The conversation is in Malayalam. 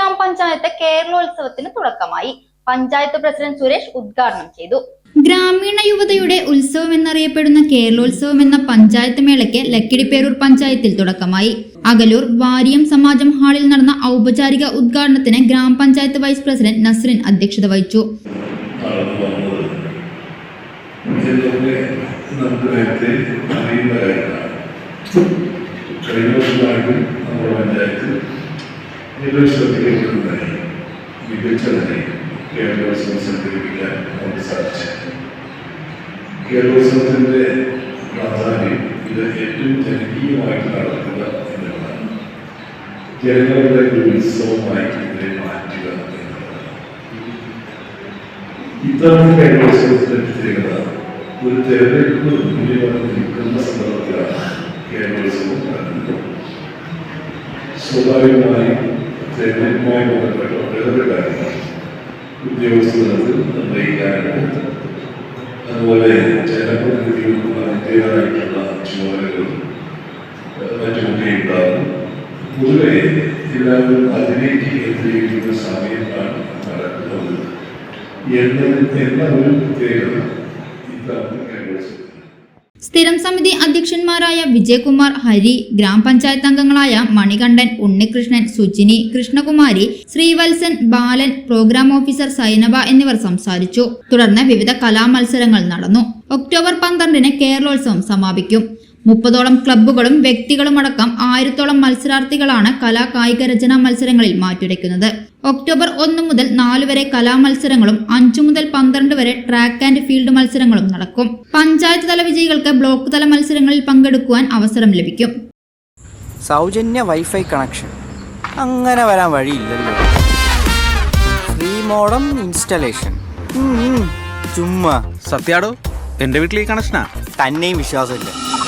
ഗ്രാമപഞ്ചായത്ത് കേരളോത്സവത്തിന് തുടക്കമായി. പഞ്ചായത്ത് പ്രസിഡന്റ് സുരേഷ് ഉദ്ഘാടനം ചെയ്തു. ഗ്രാമീണ യുവതയുടെ ഉത്സവം എന്നറിയപ്പെടുന്ന കേരളോത്സവം എന്ന പഞ്ചായത്ത് മേളയ്ക്ക് ലക്കിടിപ്പേരൂർ പഞ്ചായത്തിൽ തുടക്കമായി. അകലൂർ വാരിയം സമാജം ഹാളിൽ നടന്ന ഔപചാരിക ഉദ്ഘാടനത്തിന് ഗ്രാമപഞ്ചായത്ത് വൈസ് പ്രസിഡന്റ് നസ്രിൻ അധ്യക്ഷത വഹിച്ചു. കഴിഞ്ഞ നിരോത്സവത്തിലേക്കുണ്ടായി മികച്ചതായി കേരളോത്സവം സംഘടിപ്പിക്കാൻ നമുക്ക് സാധിച്ചു. കേരളോത്സവത്തിന്റെ പ്രാധാന്യം ഇത് ഏറ്റവും ജനകീയമായിട്ട് നടക്കുക എന്നുള്ളതാണ് ജനങ്ങളുടെ ഒരു ഉത്സവമായി ഇതിനെ മാറ്റുക എന്നുള്ളതാണ് ഇത്തവണ കേരളോത്സവത്തിന്റെ പ്രത്യേകത ഒരു തെരഞ്ഞെടുപ്പ് മുന്നിലാണ് നിൽക്കുന്ന സന്ദർഭത്തിലാണ് കേരളോത്സവം നടക്കുന്നത്. സ്വാഭാവികമായും തെരഞ്ഞെടുപ്പുമായി ബന്ധപ്പെട്ട ഒട്ടേറെ കാര്യങ്ങൾ ഉദ്യോഗസ്ഥർക്ക് നിർണയിക്കാനും അതുപോലെ ജനപ്രതിനിധികൾക്ക് അതിന്റെതായിട്ടുള്ള ചുമതലകളും മറ്റുമൊക്കെ ഉണ്ടാകും പൊതുവെ എല്ലാവരും അതിലേക്ക് കേന്ദ്രീകരിക്കുന്ന സമയത്താണ് നടക്കുന്നത് എന്ന എന്ന ഒരു പ്രത്യേകത ഇത്തവണ കേരളോത്സവത്തിൽ സ്ഥിരം സമിതി അധ്യക്ഷന്മാരായ വിജയകുമാർ ഹരി ഗ്രാമപഞ്ചായത്ത് അംഗങ്ങളായ മണികണ്ഠൻ ഉണ്ണികൃഷ്ണൻ സുജിനി കൃഷ്ണകുമാരി ശ്രീവത്സൻ ബാലൻ പ്രോഗ്രാം ഓഫീസർ സൈനബ എന്നിവർ സംസാരിച്ചു. തുടർന്ന് വിവിധ കലാമത്സരങ്ങൾ നടന്നു. ഒക്ടോബർ പന്ത്രണ്ടിന് കേരളോത്സവം സമാപിക്കും. മുപ്പതോളം ക്ലബ്ബുകളും വ്യക്തികളും അടക്കം ആയിരത്തോളം മത്സരാർത്ഥികളാണ് കലാ കായിക രചനാ മത്സരങ്ങളിൽ മാറ്റുരയ്ക്കുന്നത് ഒക്ടോബർ ഒന്ന് മുതൽ നാല് വരെ കലാമത്സരങ്ങളും അഞ്ചു മുതൽ പന്ത്രണ്ട് വരെ ട്രാക്ക് ആൻഡ് ഫീൽഡ് മത്സരങ്ങളും നടക്കും. പഞ്ചായത്ത് തല വിജയികൾക്ക് ബ്ലോക്ക് തല മത്സരങ്ങളിൽ പങ്കെടുക്കുവാൻ അവസരം ലഭിക്കും. സൗജന്യ വൈഫൈ കണക്ഷൻ. അങ്ങനെ വരാൻ വഴിയില്ലല്ലോ. Free modem installation. ചുമ്മാ. സത്യാടോ എന്റെ വീട്ടിൽ ഈ കണക്ഷനാ? തന്നെയും വിശ്വാസമില്ല.